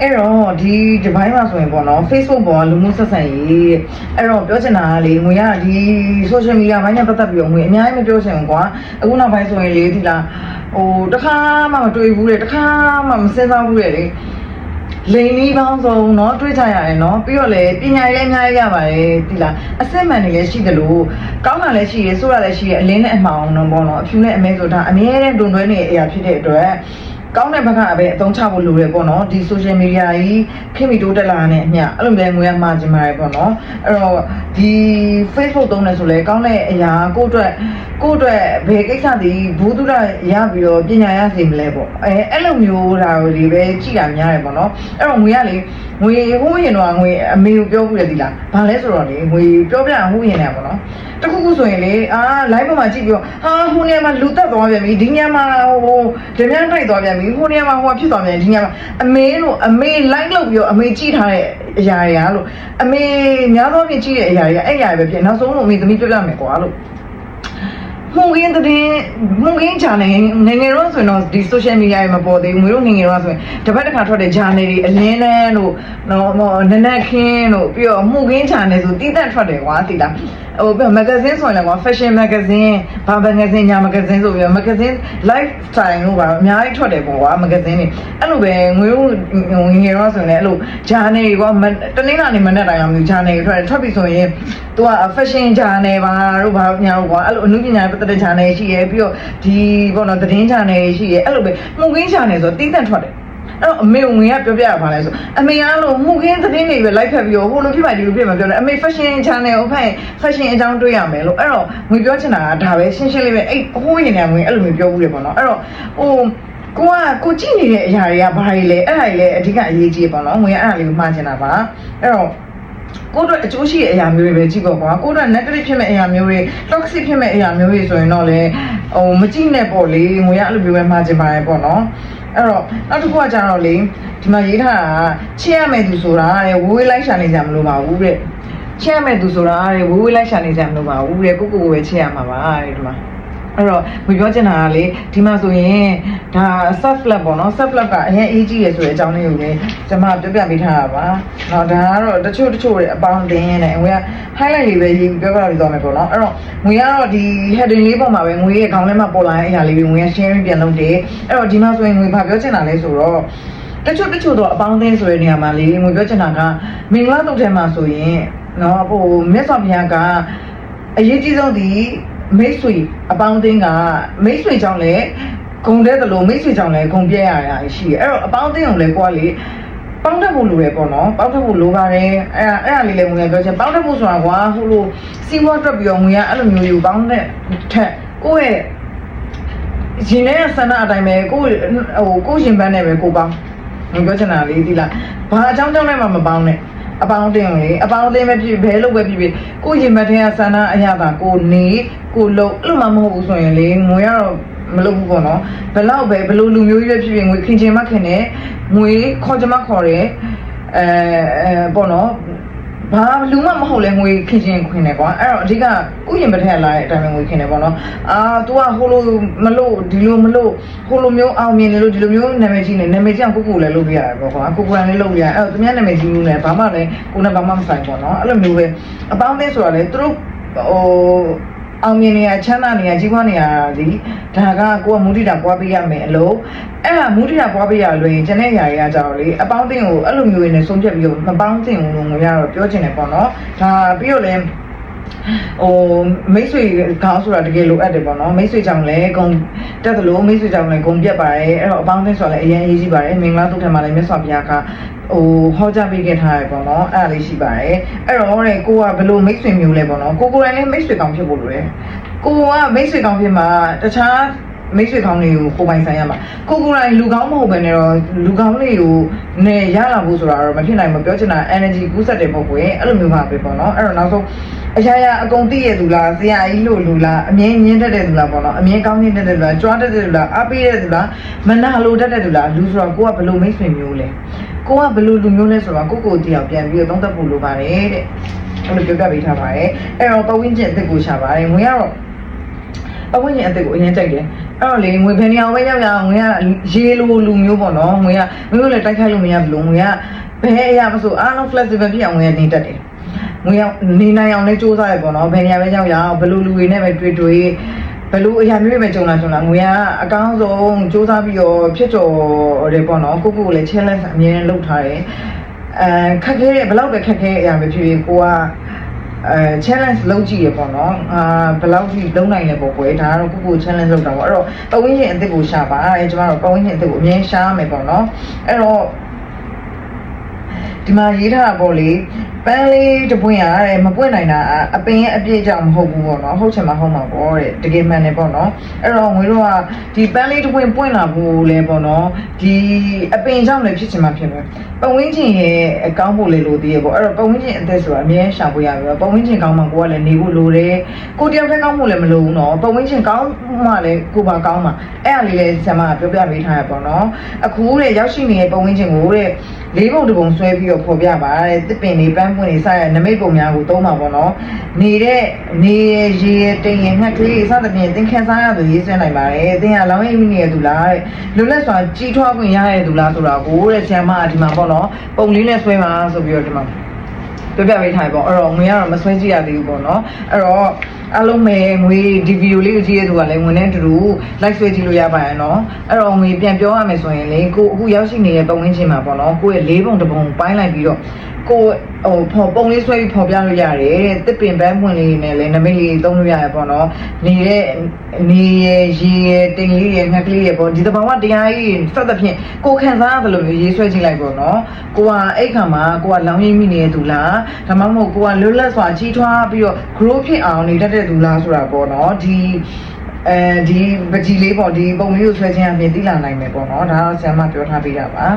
အဲ့တော့ဒီဒီဘိုင်းမှာဆိုရင်ပေါ့နော် Facebook ပေါ်ကလူမှုဆက်ဆံရေးအဲ့တော့ပြောချင်တာကလေငွေကဒီ social media ဘိုင်းနဲ့ပတ်သက်ပြီးတော့ငွေအများကြီးမပြောချင်ဘူးကွာအခုနောက်ပိုင်းဆိုရင်လေဒီလားဟိုတစ်ခါမှမတွေ့ဘူးလေတစ်ခါမှမစဉ်းစားဘူးလေလေလိန်လေးပေါင်းစုံเนาะတွေ့ကြရတယ်เนาะပြီးတော့လေပညာရေးလည်းအများကြီးရပါတယ်ဒီလားအစစ်မှန်တွေလည်းရှိတယ်လို့ကောင်းတာလည်းရှိရဆိုးတာလည်းရှိရအလင်းနဲ့အမှောင်တော့ပေါ့နော်အဖြူနဲ့အမဲဆိုတာအမြဲတမ်းတွန်တွဲနေတဲ့အရာဖြစ်တဲ့အတွက် ကောင်းတဲ့ဘက်ကပဲအသုံးချဖို့လိုတယ်ပေါ့နော်ဒီ social media ကြီးခင်မီတိုးတက်လာတဲ့အမျှအဲ့လိုမျိုးငွေရမှာကျင်ပါတယ်ပေါ့နော်အဲ့တော့ဒီ Facebook သုံးတယ်ဆိုလဲကောင်းတဲ့အရာကိုယ့်အတွက်ကိုယ့်အတွက်ဘယ်ကိစ္စဒီဘူးသူရရပြီးတော့ပညာရစေမလဲပေါ့အဲအဲ့လိုမျိုးဒါတွေပဲကြည့်တာများတယ်ပေါ့နော်အဲ့တော့ငွေကလေငွေဟိုးရင်တော့ငွေအမေကိုပြောဘူးလေဒီလားဘာလဲဆိုတော့လေငွေပြောပြဟိုးရင်တယ်ပေါ့နော်တခုခုဆိုရင်လေအာ live ပေါ်မှာကြည့်ပြီးတော့ဟာဟိုနေရာမှာလူတက်သွားပြန်ပြီဒီနေရာမှာဟိုဓမြန်းတိုက်သွားပြန်ပြီဟိုနေရာမှာဟိုကဖြစ်သွားပြန်ဒီနေရာမှာအမေလို့အမေ like လုပ်ပြီးတော့အမေကြည့်ထားတဲ့အရာတွေကလို့အမေများသောဖြင့်ကြည့်တဲ့အရာတွေကအဲ့အရာတွေပဲဖြစ်နောက်ဆုံးလို့အမေသမီးပြောပြမယ်ကွာလို့မှုရင်းတဲ့မှုရင်း channel ငယ်ငယ်တော့ဆိုရင်တော့ဒီ social media တွေမပေါ်သေးဘူးငွေတို့ငယ်ငယ်တော့ဆိုရင်တစ်ပတ်တစ်ခါထွက်တဲ့ channel တွေအလင်းလန်းတို့နော်ဟိုနနက်ခင်းတို့ပြီးတော့မှုရင်း channel ဆိုတည်တက်ထွက်တယ်ကွာသိလားဟိုမဂ္ဂဇင်းဆိုရင်လည်းကွာ fashion magazine ဘာမဂ္ဂဇင်းညာမဂ္ဂဇင်းဆိုပြီးတော့မဂ္ဂဇင်း lifestyle တို့ပါအများကြီးထွက်တယ်ပေါ့ကွာမဂ္ဂဇင်းတွေအဲ့လိုပဲငွေတို့ငယ်ငယ်တော့ဆိုရင်လည်းအဲ့လို channel တွေကွာတနင်္လာနေ့မနေ့တိုင်းအောင်မျိုး channel တွေထွက်တယ်ထွက်ပြီဆိုရင် तू က fashion channel ပါတို့ဘာညာတို့ကွာအဲ့လိုအမှုပညာပတ်သက်တဲ့ channel ရှိရဲပြီးတော့ဒီပေါ့နော်သတင်း channel ရှိရဲအဲ့လိုပဲမှုခင်း channel ဆိုတီးတန့်ထွက်တယ် အဲ့တော့အမေငွေကပြောပြရပါလဲဆိုအမေကလို့မှုခင်းသတင်းတွေပဲလိုက်ဖက်ပြီးတော့ဟိုလိုဖြစ်ပါဒီလိုဖြစ်မှာပြောတယ်အမေ fashion channel ကိုဖက် fashion အကြောင်းတွေ့ရမယ်လို့အဲ့တော့ငွေပြောချင်တာကဒါပဲရှင်းရှင်းလေးပဲအဲ့ဟိုးရင်နေငွေအဲ့လိုမျိုးပြောဘူးလေပေါ့နော်အဲ့တော့ဟိုကိုကကိုကြည့်နေတဲ့အရာတွေကဘာတွေလဲအဲ့ဒါတွေလည်းအဓိကအရေးကြီးပေါ့နော်ငွေကအဲ့ဒါလေးကိုမှားချင်တာပါအဲ့တော့ ကိုယ့်အတွက်အကျိုးရှိတဲ့အရာမျိုးတွေပဲကြည့်ပေါ့ကွာကိုယ့်အတွက် negative ဖြစ်မဲ့အရာမျိုးတွေ toxic ဖြစ်မဲ့အရာမျိုးတွေဆိုရင်တော့လေဟိုမကြည့်နဲ့ပေါ့လေငွေရအဲ့လိုမျိုးပဲမှားချင်ပါတယ်ပေါ့နော်အဲ့တော့နောက်တစ်ခုကကြတော့လေဒီမှာရေးထားတာချစ်ရမယ်သူဆိုတာတဲ့ဝေးဝေးလိုက်ရှာနေကြမလို့ပါဘူးတဲ့ချစ်ရမယ်သူဆိုတာတဲ့ဝေးဝေးလိုက်ရှာနေကြမလို့ပါဘူးတဲ့ကိုကိုကိုပဲချစ်ရမှာပါတဲ့ဒီမှာ အဲ့တော့ဘယ်ပြောချင်တာကလေဒီမှာဆိုရင်ဒါ self love ပေါ့နော် self love ကအရင်အေးကြီးရယ်ဆိုတဲ့အကြောင်းလေးကိုလည်းကျွန်မပြောပြပေးထားတာပါ။နော်ဒါကတော့တချို့တချို့တွေအပေါင်းတင်းနဲ့ငွေက highlight လေးပဲရေးပြောပြပေးသွားမယ်ပေါ့နော်။အဲ့တော့ငွေကတော့ဒီ heading လေးပုံမှာပဲငွေရဲ့ခေါင်းထဲမှာပေါ်လာတဲ့အရာလေးတွေငွေက sharing ပြန်လုပ်တယ်။အဲ့တော့ဒီမှာဆိုရင်ငွေဘာပြောချင်တာလဲဆိုတော့တချို့တချို့တော့အပေါင်းအသင်းဆိုတဲ့နေရာမှာလေငွေပြောချင်တာကမင်္ဂလာတုတ်ထဲမှာဆိုရင်နော်ဟိုမြတ်စွာဘုရားကအရေးကြီးဆုံးဒီ မိတ်ဆွေအပေါင်းအသင်းကမိတ်ဆွေကြောင့်လေဂုံတဲ့တလို့မိတ်ဆွေကြောင့်လည်းဂုံပြဲရတာရှိတယ်အဲ့တော့အပေါင်းအသင်းကိုလည်းကိုကလေပေါင်းတတ်ဖို့လိုတယ်ပေါ့နော်ပေါင်းတတ်ဖို့လိုပါတယ်အဲ့ဒါအဲ့ဒါလေးလည်းငွေပြောချင်ပေါင်းတတ်ဖို့ဆိုတာကွာဟိုလိုစီးပွားတွက်ပြီးတော့ငွေကအဲ့လိုမျိုးယူပေါင်းတဲ့ထက်ကိုယ့်ရဲ့ရှင်တဲ့ဆန္ဒအတိုင်းပဲကိုယ့်ဟိုကိုယ့်ရှင်ပန်းနဲ့ပဲကိုပေါင်းငွေပြောချင်တာလေးဒီလားဘာအကြောင်းကြောင့်လဲမှမပေါင်းနဲ့ အပေါင်းအသင်းလေအပေါင်းအသင်းပဲဖြစ်ဘဲလို့ပဲဖြစ်ဖြစ်ကိုရင်မတ်တဲ့ဆန္ဒအရသာကိုနေကိုလုံးအဲ့လိုမှမဟုတ်ဘူးဆိုရင်လေငွေကတော့မလုပ်ဘူးပေါ့နော်ဘယ်တော့ပဲဘယ်လိုလူမျိုးကြီးပဲဖြစ်ဖြစ်ငွေခင်ချင်မှခင်တယ်ငွေခေါ်ချင်မှခေါ်တယ်အဲအဲပေါ့နော် ဘာလူမှမဟုတ်လဲငွေခင်ချင်ခွင်တယ်ကွာအဲ့တော့အဓိကကိုရင်မထက်လာတဲ့အတိုင်းပဲငွေခင်တယ်ပေါ့နော်အာ तू ကဟိုလိုမလို့ဒီလိုမလို့ဟိုလိုမျိုးအောင်မြင်နေလို့ဒီလိုမျိုးနာမည်ကြီးနေနာမည်ကြီးအောင်ကိုကိုလည်းလုပ်ပြရတယ်ပေါ့ကွာကိုကိုလည်းလုပ်ပြရအဲ့တော့သူများနာမည်ကြီးမျိုးနဲ့ဘာမှလည်းကိုနဲ့ဘာမှမဆိုင်ပေါ့နော်အဲ့လိုမျိုးပဲအပေါင်းအသင်းဆိုတာလေသူတို့ဟို အောင်မြင်နေရချမ်းသာနေရကြီးပွားနေရဒီဒါကကိုကမူတိတာပွားပေးရမယ်အလို့အဲ့ဒါမူတိတာပွားပေးရလို့ရင်ကျန်တဲ့အရာတွေကကြောက်လေအပေါင်းအသင်းကိုအဲ့လိုမျိုးနဲ့ဆုံးဖြတ်ပြီးတော့မပေါင်းသင့်ဘူးလို့ငွေရတော့ပြောချင်တယ်ပေါ့နော်ဒါပြီးတော့လည်း ဟိုမိတ်ဆွေခေါင်းဆိုတာတကယ်လိုအပ်တယ်ပေါ့နော်မိတ်ဆွေကြောင့်လည်းဂုံတက်တယ်လို့မိတ်ဆွေကြောင့်လည်းဂုံပြတ်ပါတယ်အဲ့တော့အပေါင်းအသင်းဆိုတာလည်းအရင်အရေးကြီးပါတယ်မင်္ဂလာတုတ်ထမှာလည်းမြတ်စွာဘုရားကဟိုဟောကြားပေးခဲ့ထားတယ်ပေါ့နော်အဲ့ဒါလေးရှိပါတယ်အဲ့တော့တဲ့ကိုကဘယ်လိုမိတ်ဆွေမျိုးလဲပေါ့နော်ကိုကိုယ်တိုင်လည်းမိတ်ဆွေကောင်းဖြစ်ဖို့လိုတယ်ကိုကမိတ်ဆွေကောင်းဖြစ်မှာတခြားမိတ်ဆွေကောင်းတွေကိုကိုပိုင်ဆိုင်ရမှာကိုကိုယ်တိုင်လူကောင်းမဟုတ်ဘဲနဲ့တော့လူကောင်းလေးကိုနေရလာဖို့ဆိုတာတော့မဖြစ်နိုင်ဘူးပြောချင်တာ energy ကူးဆက်တယ်ပေါ့ကွယ်အဲ့လိုမျိုးပါပဲပေါ့နော်အဲ့တော့နောက်ဆုံး အရာရာအကုန်သိရသူလားဆရာကြီးလို့လူလားအမြင်ညင်းတတ်တဲ့သူလားပေါ့နော်အမြင်ကောင်းညင်းတတ်တဲ့သူလားကြွားတတ်တဲ့သူလားအားပေးတဲ့သူလားမနာလိုတတ်တဲ့သူလားလူဆိုတော့ကိုကဘယ်လိုမိတ်ဆွေမျိုးလဲကိုကဘယ်လိုလူမျိုးလဲဆိုတော့ကိုကိုတရားပြန်ပြီးတော့သုံးသပ်ဖို့လိုပါတယ်တဲ့အဲ့လိုပြောပြပေးထားပါတယ်အဲ့တော့ပဝင်းကျင်အစ်စ်ကိုရှာပါတယ်ငွေကတော့ပတ်ဝန်းကျင်အသက်ကိုအရင်ကြိုက်တယ်အဲ့တော့လေငွေဘယ်နေအောင်ပဲရောက်ရအောင်ငွေကရေလိုလူမျိုးပေါ့နော်ငွေကမင်းတို့လည်းတိုက်ခိုက်လို့မရဘူးလို့ငွေကဘယ်အရာမဆိုအားလုံး flexible ဖြစ်အောင်ငွေကနေတတ်တယ် ငွေကနေနိုင်အောင်လည်းစူးစမ်းရပေါ့နော်ဘယ်နေရာပဲရောက်ရအောင်ဘယ်လိုလူတွေနဲ့ပဲတွေ့တွေ့ဘယ်လိုအရာမျိုးတွေပဲကြုံလာကြုံလာငွေကအကောင်းဆုံးစူးစမ်းပြီးတော့ဖြစ်တော်တယ်ပေါ့နော်ကိုကိုကိုလည်း challenge အမြဲတမ်းလုပ်ထားတယ်အဲခက်ခဲတဲ့ဘယ်လောက်ပဲခက်ခဲအရာပဲဖြစ်ဖြစ်ကိုကအဲ challenge လုပ်ကြည့်ရပေါ့နော်အာဘယ်လောက်ထိလုံးနိုင်လဲပေါ့ကွယ်ဒါကတော့ကိုကို challenge လုပ်တာပေါ့အဲ့တော့ပဝင်းချင်းအစ်စ်ကိုရှာပါအဲကျမတို့ပဝင်းချင်းအစ်စ်ကိုအမြဲရှားမယ်ပေါ့နော်အဲ့တော့ဒီမှာရေးထားတာပေါ့လေပန်းလေးတစ်ပွင့်ရတဲ့မပွင့်နိုင်တာအပင်ရဲ့အပြည့်ကြောင့်မဟုတ်ဘူးပေါ့နော်ဟုတ်ချင်မှဟုတ်မှာပေါ့တဲ့တကယ်မှန်တယ်ပေါ့နော်အဲ့တော့ငွေတို့ကဒီပန်းလေးတစ်ပွင့်ပွင့်လာဖို့လဲပေါ့နော်ဒီအပင်ကြောင့်လည်းဖြစ်ချင်မှဖြစ်မယ်ပဝင်းချင်းရဲ့အကောင်းဖို့လေလိုသေးရပေါ့အဲ့တော့ပဝင်းချင်းအသက်ဆိုတာအမြဲရှာဖို့ရပြီပဝင်းချင်းကောင်းမှကိုကလည်းနေဖို့လိုတယ်ကိုတယောက်တည်းကောင်းဖို့လည်းမလိုဘူးနော်ပဝင်းချင်းကောင်းမှလည်းကိုပါကောင်းမှာအဲ့အလေးလေးဆရာမပြောပြပေးထားရပေါ့နော်အခုတဲ့ရောက်ရှိနေတဲ့ပဝင်းချင်းကိုတဲ့လေးပုံတစ်ပုံဆွဲပြီးတော့ဖော်ပြပါတဲ့တစ်ပင်လေးပန်းပွင့်လေးစရနမိတ်ပုံများကိုသုံးပါပေါ့နော်နေတဲ့နေရရေရတိမ်ရငှက်ကလေးစသဖြင့်သင်ခန်းစားရသူရေးဆွဲနိုင်ပါတယ်သင်ကလောင်းရိပ်မိနေရသူလားတဲ့လွတ်လပ်စွာကြီးထွားခွင့်ရရသူလားဆိုတာကိုတဲ့ဆရာမကဒီမှာပေါ့နော်ပုံလေးနဲ့ဆွဲပါဆိုပြီးတော့ဒီမှာပြပြပေးထားပြီပေါ့အဲ့တော့ငွေကတော့မဆွဲကြည့်ရသေးဘူးပေါ့နော်အဲ့တော့အလုံးမဲ့ငွေဒီဗီဒီယိုလေးကိုကြည့်ရသူကလည်းဝင်နေတူတူ like ဆွဲကြည့်လို့ရပါရဲ့နော်အဲ့တော့ငွေပြန်ပြောရမယ်ဆိုရင်လေကိုအခုရောက်ရှိနေတဲ့ပုံရင်းချင်းမှာပေါ့နော်ကိုယ့်ရဲ့လေးပုံတစ်ပုံပိုင်းလိုက်ပြီးတော့ကိုဟိုဖော်ပုံလေးဆွဲပြီးဖော်ပြလို့ရတယ်တဲ့တစ်ပင်ပန်းပွင့်လေးနဲ့လည်းနမိတ်လေးသုံးလို့ရတယ်ပေါ့နော်နေတဲ့နေရရေရတိမ်လေးရငှက်ကလေးရပေါ့ဒီတဘာဝတရားကြီးစသဖြင့်ကိုခံစားရတယ်လို့မျိုးရေးဆွဲကြည့်လိုက်ပေါ့နော်ကိုကအဲ့ခါမှာကိုကလောင်းရင်းမိနေတဲ့သူလားဒါမှမဟုတ်ကိုကလွတ်လပ်စွာကြီးထွားပြီးတော့ grow ဖြစ်အောင်နေတတ်တဲ့သူလားဆိုတာပေါ့နော်ဒီအဲဒီပကြီးလေးပေါ့ဒီပုံလေးကိုဆွဲခြင်းအပြင်သိလာနိုင်မယ်ပေါ့နော်ဒါတော့ဆရာမပြောထားပေးတာပါ